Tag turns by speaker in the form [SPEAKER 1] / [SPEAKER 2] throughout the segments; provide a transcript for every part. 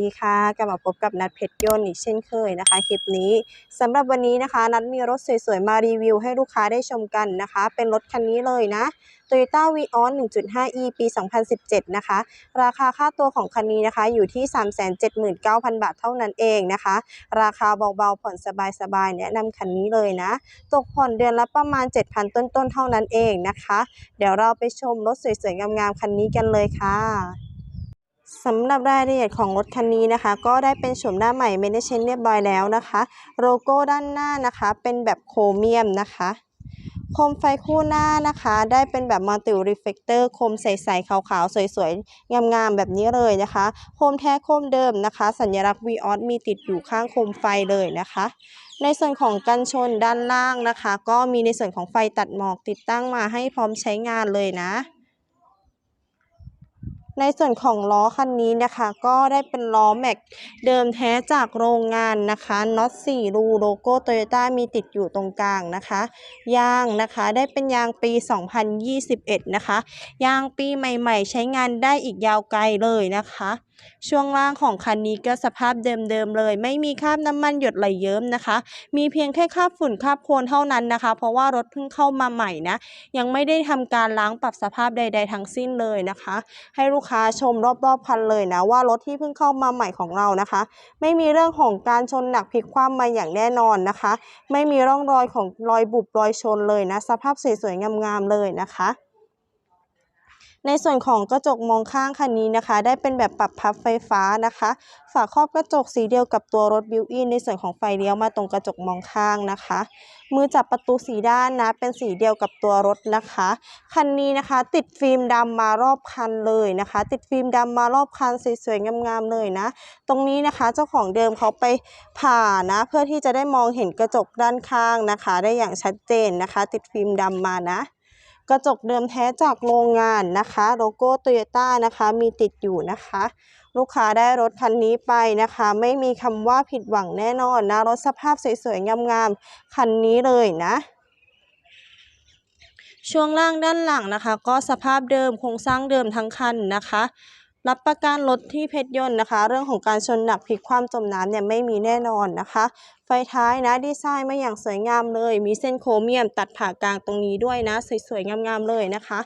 [SPEAKER 1] ดีค่ะ กลับมาพบกับนัดเพชรยนต์อีกเช่นเคยนะคะ คลิปนี้สำหรับวันนี้นะคะ นัดมีรถสวยๆ มารีวิวให้ลูกค้าได้ชมกันนะคะ เป็นรถคันนี้เลยนะ Toyota Vios 1.5e ปี 2017 นะคะ ราคาค่าตัวของคันนี้นะคะ อยู่ที่ 379,000 บาทเท่านั้นเองนะคะ ราคาเบาๆ ผ่อนสบายๆ แนะนำคันนี้เลยนะ ตกผ่อนเดือนละประมาณ 7,000 ต้นๆ เท่านั้นเองนะคะ เดี๋ยวเราไปชมรถสวยๆ งามๆ คันนี้กันเลยค่ะ สำหรับรายละเอียดของรถคันนี้นะคะ ก็ได้เป็นโฉมหน้าใหม่ไม่ได้เชนเรียบร้อยแล้วนะคะ โลโก้ด้านหน้านะคะเป็นแบบโครเมียมนะคะโคมไฟคู่หน้านะคะ ได้เป็นแบบมัลติรีเฟกเตอร์โคมใสๆขาวๆ สวยๆ งามๆ แบบนี้เลยนะคะ โคมแท้โคมเดิมนะคะ สัญลักษณ์ v ีออสมีติดอยู่ข้างโคมไฟเลยนะคะ ในส่วนของกันชนด้านล่างนะคะ ก็มีในส่วนของไฟตัดหมอกติดตั้งมาให้พร้อมใช้งานเลยนะ ในส่วนของล้อคันนี้นะคะ ก็ได้เป็นล้อแม็กเดิมแท้จากโรงงานนะคะน็อต4รูโลโก้โตโยต้ามีติดอยู่ตรงกลางนะคะ ยางนะคะได้เป็นยางปี 2021 นะคะ ยางปีใหม่ ๆ ใช้งานได้อีกยาวไกลเลยนะคะช่วงล่างของคันนี้ก็สภาพเดิมๆเลย ไม่มีคราบน้ำมันหยดไหลเยิ้มนะคะ มีเพียงแค่คราบฝุ่นคราบโคลนเท่านั้นนะคะ เพราะว่ารถเพิ่งเข้ามาใหม่นะ ยังไม่ได้ทำการล้างปรับสภาพใด ๆ ทั้งสิ้นเลยนะคะ ให้ลูกค้าชมรอบๆคันเลยนะว่ารถที่เพิ่งเข้ามาใหม่ของเรานะคะ ไม่มีเรื่องของการชนหนักพลิกคว่ำมาอย่างแน่นอนนะคะ ไม่มีร่องรอยของรอยบุบรอยชนเลยนะ สภาพสวยๆงามๆเลยนะคะ ในส่วนของกระจกมองข้างคันนี้นะคะ ได้เป็นแบบปรับพับไฟฟ้านะคะ ฝาครอบกระจกสีเดียวกับตัวรถบิวอินในส่วนของไฟเลี้ยวมาตรงกระจกมองข้างนะคะ มือจับประตูสีด้านนะเป็นสีเดียวกับตัวรถนะคะ คันนี้นะคะ ติดฟิล์มดำมารอบคันเลยนะคะ ติดฟิล์มดำมารอบคันสวยๆงามๆเลยนะ ตรงนี้นะคะเจ้าของเดิมเขาไปผ่านะ เพื่อที่จะได้มองเห็นกระจกด้านข้างนะคะ ได้อย่างชัดเจนนะคะ ติดฟิล์มดำมานะ กระจกเดิมแท้จากโรงงานนะคะ โลโก้โตโยต้านะคะมีติดอยู่นะคะ ลูกค้าได้รถคันนี้ไปนะคะ ไม่มีคำว่าผิดหวังแน่นอนนะ รถสภาพสวยๆ งามๆ คันนี้เลยนะช่วงล่างด้านหลังนะคะ ก็สภาพเดิมโครงสร้างเดิมทั้งคันนะคะ รับประกันรถที่เพชรยนต์นะคะ เรื่องของการชนหนักพลิกความจมน้ำเนี่ยไม่มีแน่นอนนะคะ ไฟท้ายนะดีไซน์มาอย่างสวยงามเลย มีเส้นโครเมียมตัดผ่ากลางตรงนี้ด้วยนะ สวยๆงามๆเลยนะคะ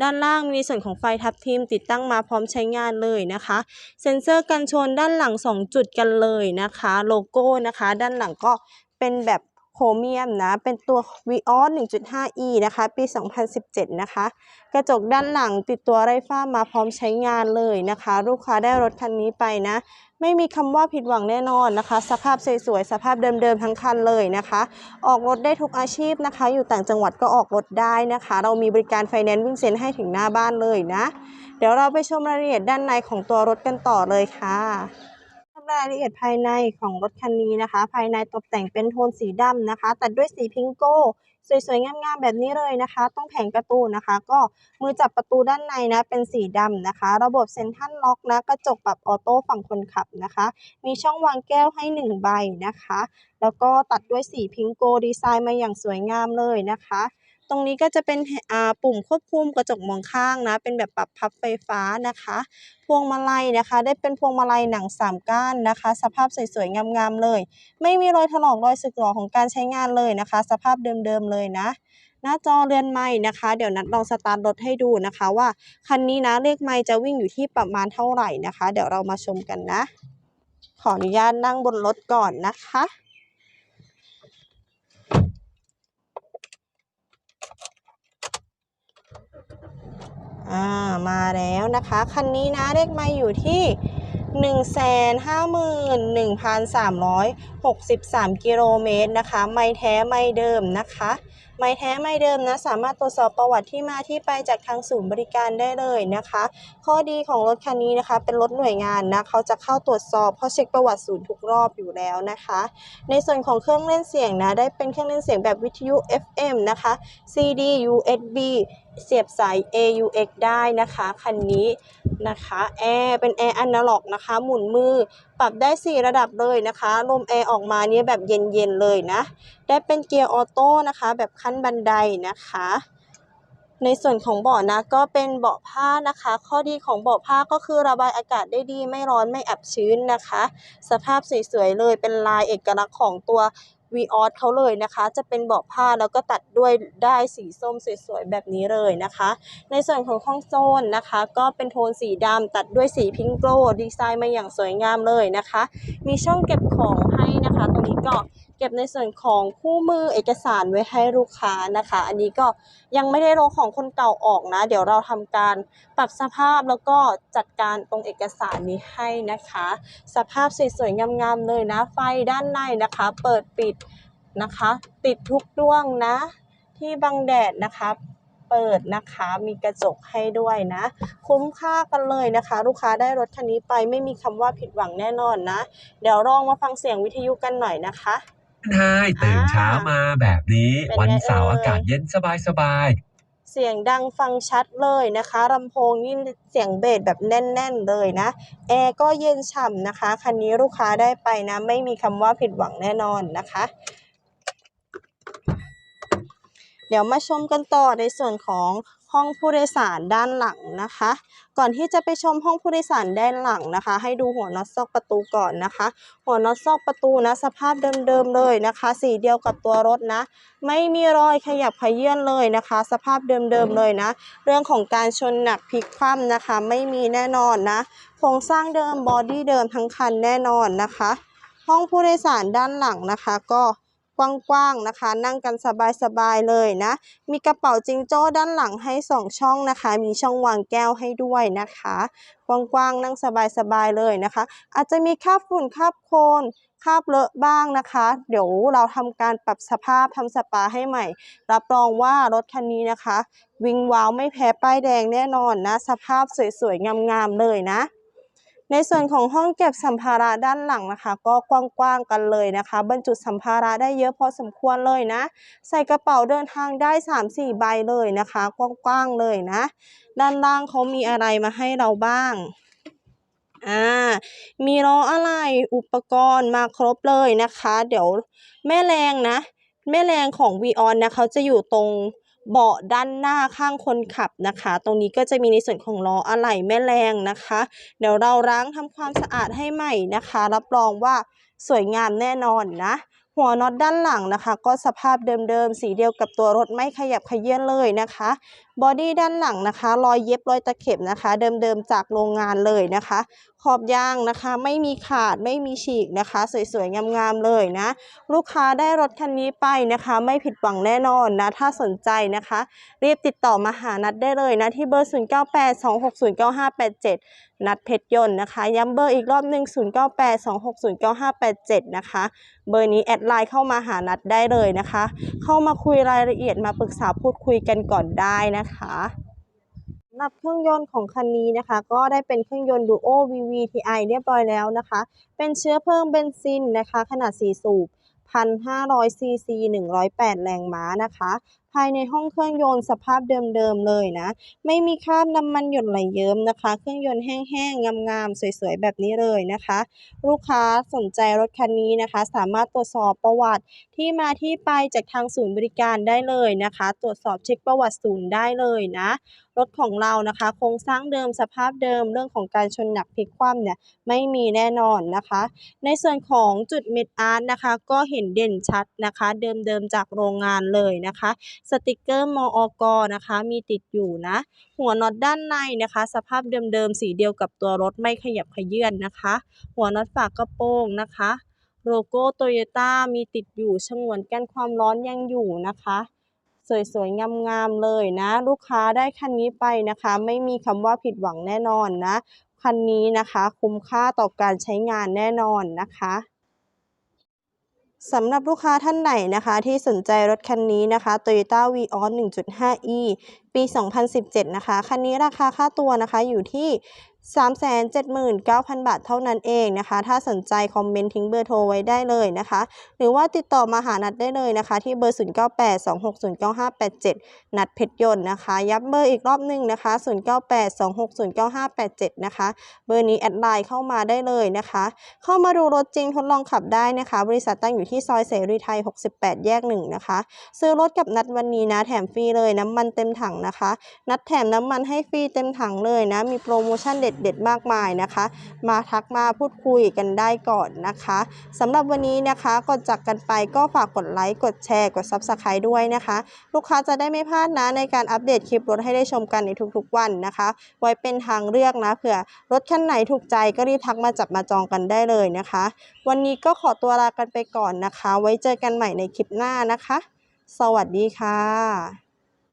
[SPEAKER 1] ด้านล่างมีส่วนของไฟทับทิมติดตั้งมาพร้อมใช้งานเลยนะคะ เซ็นเซอร์กันชนด้านหลัง 2 จุดกันเลยนะคะ โลโก้นะคะ ด้านหลังก็เป็นแบบ โครเมียมนะ เป็นตัว Vios 1.5e นะคะ ปี 2017 นะคะ กระจกด้านหลังติดตัวไร้ฝ้ามาพร้อมใช้งานเลยนะคะ ลูกค้าได้รถคันนี้ไปนะ ไม่มีคำว่าผิดหวังแน่นอนนะคะ สภาพสวยๆ สภาพเดิมๆ ทั้งคันเลยนะคะ ออกรถได้ทุกอาชีพนะคะ อยู่ต่างจังหวัดก็ออกรถได้นะคะ เรามีบริการไฟแนนซ์วิ่งเซ็นให้ถึงหน้าบ้านเลยนะ เดี๋ยวเราไปชมรายละเอียดด้านในของตัวรถกันต่อเลยค่ะ รายละเอียดภายในของรถคันนี้นะคะ ภายในตกแต่งเป็นโทนสีดำนะคะ ตัดด้วยสีพิงโก้ สวยๆ งามๆ แบบนี้เลยนะคะ ต้องแผงประตูนะคะ ก็มือจับประตูด้านในนะ เป็นสีดำนะคะ ระบบเซ็นทรัลล็อกนะ กระจกปรับออโต้ฝั่งคนขับนะคะ มีช่องวางแก้วให้ 1 ใบนะคะ แล้วก็ตัดด้วยสีพิงโก้ดีไซน์มาอย่างสวยงามเลยนะคะ ตรงนี้ก็จะเป็นปุ่มควบคุมกระจกมองข้างนะ เป็นแบบปรับพับไฟฟ้านะคะ พวงมาลัยนะคะ ได้เป็นพวงมาลัยหนังสามก้านนะคะ สภาพสวยๆงามๆเลย ไม่มีรอยถลอกรอยสึกหรอของการใช้งานเลยนะคะ สภาพเดิมๆเลยนะ หน้าจอเรือนไม้นะคะ เดี๋ยวนัดลองสตาร์ทรถให้ดูนะคะว่าคันนี้นะเลขไม้จะวิ่งอยู่ที่ประมาณเท่าไหร่นะคะ เดี๋ยวเรามาชมกันนะ ขออนุญาตนั่งบนรถก่อนนะคะ อ่ามาแล้วนะคะ คันนี้นะเลขไม้อยู่ที่151,363 กิโลเมตรนะคะ ไม้แท้ไม้เดิมนะคะ ไม้แท้ไม้เดิมนะ สามารถตรวจสอบประวัติที่มาที่ไปจากทางศูนย์บริการได้เลยนะคะ ข้อดีของรถคันนี้นะคะ เป็นรถหน่วยงานนะ เขาจะเข้าตรวจสอบเพราะเช็คประวัติศูนย์ทุกรอบอยู่แล้วนะคะ ในส่วนของเครื่องเล่นเสียงนะ ได้เป็นเครื่องเล่นเสียงแบบวิทยุ FM นะคะ CD USB เสียบสาย AUX ได้นะคะคันนี้นะคะแอร์เป็นแอร์อนาล็อกนะคะ หมุนมือปรับได้ 4 ระดับเลยนะคะ ลมแอร์ออกมาเนี่ยแบบเย็นๆเลยนะ ได้เป็นเกียร์ออโต้นะคะ แบบขั้นบันไดนะคะ ในส่วนของเบาะนะก็เป็นเบาะผ้านะคะ ข้อดีของเบาะผ้าก็คือระบายอากาศได้ดีไม่ร้อนไม่อับชื้นนะคะ สภาพสวยๆเลยเป็นลายเอกลักษณ์ของตัว วีออสเขาเลยนะคะ จะเป็นเบาะผ้าแล้วก็ตัดด้วยได้สีส้มสวยๆแบบนี้เลยนะคะ ในส่วนของห้องโซนนะคะ ก็เป็นโทนสีดำตัดด้วยสีพิงโกลดีไซน์มาอย่างสวยงามเลยนะคะ มีช่องเก็บของให้นะคะ ตรงนี้ก็ เก็บในส่วนของคู่มือเอกสารไว้ให้ลูกค้านะคะ อันนี้ก็ยังไม่ได้รอของคนเก่าออกนะ เดี๋ยวเราทำการปรับสภาพแล้วก็จัดการตรงเอกสารนี้ให้นะคะ สภาพสวยๆงามๆเลยนะ ไฟด้านในนะคะ เปิดปิดนะคะ ติดทุกดวงนะ ที่บังแดดนะคะเปิดนะคะมีกระจกให้ด้วยนะ คุ้มค่ากันเลยนะคะ ลูกค้าได้รถคันนี้ไปไม่มีคำว่าผิดหวังแน่นอนนะ เดี๋ยวลองมาฟังเสียงวิทยุกันหน่อยนะคะ
[SPEAKER 2] ไฮตื่นเช้ามาแบบนี้
[SPEAKER 1] เป็นไง
[SPEAKER 2] วันเสาร์
[SPEAKER 1] เอ่ย
[SPEAKER 2] อากาศเย็นสบาย
[SPEAKER 1] เสียงดังฟังชัดเลยนะคะลำโพงนี่เสียงเบสแบบแน่น ๆ เลยนะ แอร์ก็เย็นฉ่ำนะคะ คันนี้ลูกค้าได้ไปนะ ไม่มีคำว่าผิดหวังแน่นอนนะคะเดี๋ยวมาชมกันต่อในส่วนของห้องผู้โดยสารด้านหลังนะคะ ก่อนที่จะไปชมห้องผู้โดยสารด้านหลังนะคะ ให้ดูหัวน็อตซอกประตูก่อนนะคะ หัวน็อตซอกประตูนะสภาพเดิมๆเลยนะคะ สีเดียวกับตัวรถนะ ไม่มีรอยขยับขยื่นเลยนะคะ สภาพเดิมๆเลยนะ เรื่องของการชนหนักพลิกคว่ำนะคะ ไม่มีแน่นอนนะโครงสร้างเดิมบอดี้เดิมทั้งคันแน่นอนนะคะ ห้องผู้โดยสารด้านหลังนะคะ ก็ กว้างๆนะคะ นั่งกันสบายๆเลยนะ มีกระเป๋าจิงโจ้ด้านหลังให้สองช่องนะคะ มีช่องวางแก้วให้ด้วยนะคะกว้างๆนั่งสบายๆเลยนะคะ อาจจะมีคราบฝุ่นคราบโคลนคราบเลอะบ้างนะคะ เดี๋ยวเราทำการปรับสภาพทำสปาให้ใหม่ รับรองว่ารถคันนี้นะคะ วิ่งว้าวไม่แพ้ป้ายแดงแน่นอนนะ สภาพสวยๆงามๆเลยนะ ในส่วนของห้องเก็บสัมภาระด้านหลังนะคะ ก็กว้างๆกันเลยนะคะ บรรจุสัมภาระได้เยอะพอสมควรเลยนะ ใส่กระเป๋าเดินทางได้ 3-4 ใบเลยนะคะ กว้างๆเลยนะ ด้านล่างเขามีอะไรมาให้เราบ้างอ่ามีล้ออะไรอุปกรณ์มาครบเลยนะคะ เดี๋ยวแม่แรงนะ แม่แรงของ v ีออนนะเขาจะอยู่ตรง เบาะด้านหน้าข้างคนขับนะคะ ตรงนี้ก็จะมีในส่วนของล้ออะไหล่แม่แรงนะคะ เดี๋ยวเราล้างทำความสะอาดให้ใหม่นะคะ รับรองว่าสวยงามแน่นอนนะหัวน็อตด้านหลังนะคะ ก็สภาพเดิมๆ สีเดียวกับตัวรถไม่ขยับขยื่นเลยนะคะบอดี้ด้านหลังนะคะ รอยเย็บรอยตะเข็บนะคะ เดิมๆจากโรงงานเลยนะคะ ขอบยางนะคะ ไม่มีขาดไม่มีฉีกนะคะ สวยๆ งามๆเลยนะ ลูกค้าได้รถคันนี้ไปนะคะ ไม่ผิดหวังแน่นอนนะ ถ้าสนใจนะคะ รีบติดต่อมาหานัดได้เลยนะ ที่เบอร์ 0982609587 นัดเพชรยนต์นะคะ ย้ำเบอร์อีกรอบหนึ่ง0982609587 นะคะ เบอร์นี้แอดไลน์เข้ามาหานัดได้เลยนะคะ เข้ามาคุยรายละเอียดมาปรึกษาพูดคุยกันก่อนได้นะคะสำหรับเครื่องยนต์ของคันนี้นะคะ ก็ได้เป็นเครื่องยนต์ Duo VVTi เรียบร้อยแล้วนะคะ เป็นเชื้อเพลิงเบนซินนะคะ ขนาด 4 สูบ1,500ซีซี108 แรงม้านะคะ ภายในห้องเครื่องยนต์สภาพเดิมๆเลยนะ ไม่มีคราบน้ำมันหยดไหลเยิ้มนะคะ เครื่องยนต์แห้งๆ งามๆ สวยๆ แบบนี้เลยนะคะ ลูกค้าสนใจรถคันนี้นะคะ สามารถตรวจสอบประวัติที่มาที่ไปจากทางศูนย์บริการได้เลยนะคะ ตรวจสอบเช็คประวัติศูนย์ได้เลยนะรถของเรานะคะโครงสร้างเดิมสภาพเดิมเรื่องของการชนหนักพลิกคว่ำเนี่ยไม่มีแน่นอนนะคะ ในส่วนของจุดเม็ดอาร์ตนะคะ ก็เห็นเด่นชัดนะคะ เดิมๆจากโรงงานเลยนะคะสติกเกอร์มอกนะคะ มีติดอยู่นะ หัวน็อตด้านในนะคะ สภาพเดิมๆ สีเดียวกับตัวรถไม่ขยับขยื่นนะคะ หัวน็อตฝากกระโปรงนะคะโลโก้โตโยต้ามีติดอยู่ฉงวนกันความร้อนยังอยู่นะคะสวยๆ งามๆ เลยนะ ลูกค้าได้คันนี้ไปนะคะ ไม่มีคำว่าผิดหวังแน่นอนนะ คันนี้นะคะ คุ้มค่าต่อการใช้งานแน่นอนนะคะ สำหรับลูกค้าท่านไหนนะคะที่สนใจรถคันนี้นะคะ Toyota Vios 1.5e ปี 2017 นะคะ คันนี้ราคาค่าตัวนะคะอยู่ที่ 379,000 บาทเท่านั้นเองนะคะ ถ้าสนใจคอมเมนต์ทิ้งเบอร์โทรไว้ได้เลยนะคะ หรือว่าติดต่อมาหานัดได้เลยนะคะ ที่เบอร์ 0982609587 นัดเพชรยนต์นะคะ ย้ำเบอร์อีกรอบหนึ่งนะคะ 0982609587 นะคะ เบอร์นี้แอดไลน์เข้ามาได้เลยนะคะ เข้ามาดูรถจริงทดลองขับได้นะคะ บริษัทตั้งอยู่ที่ซอยเสรีไทย 68 แยก 1 นะคะ ซื้อรถกับนัดวันนี้นะ แถมฟรีเลยน้ำมันเต็มถังนะคะ นัดแถมน้ำมันให้ฟรีเต็มถังเลยนะ มีโปรโมชั่นเด็ดๆ มากมายนะคะ มาทักมาพูดคุยกันได้ก่อนนะคะสำหรับวันนี้นะคะก่อนจากกันไปก็ฝากกดไลค์กดแชร์กด Subscribe ด้วยนะคะ ลูกค้าจะได้ไม่พลาดนะในการอัปเดตคลิปรถให้ได้ชมกันในทุกๆวันนะคะ ไว้เป็นทางเลือกนะเผื่อรถคันไหนถูกใจก็รีบทักมาจับมาจองกันได้เลยนะคะ วันนี้ก็ขอตัวลากันไปก่อนนะคะ ไว้เจอกันใหม่ในคลิปหน้านะคะ สวัสดีค่ะ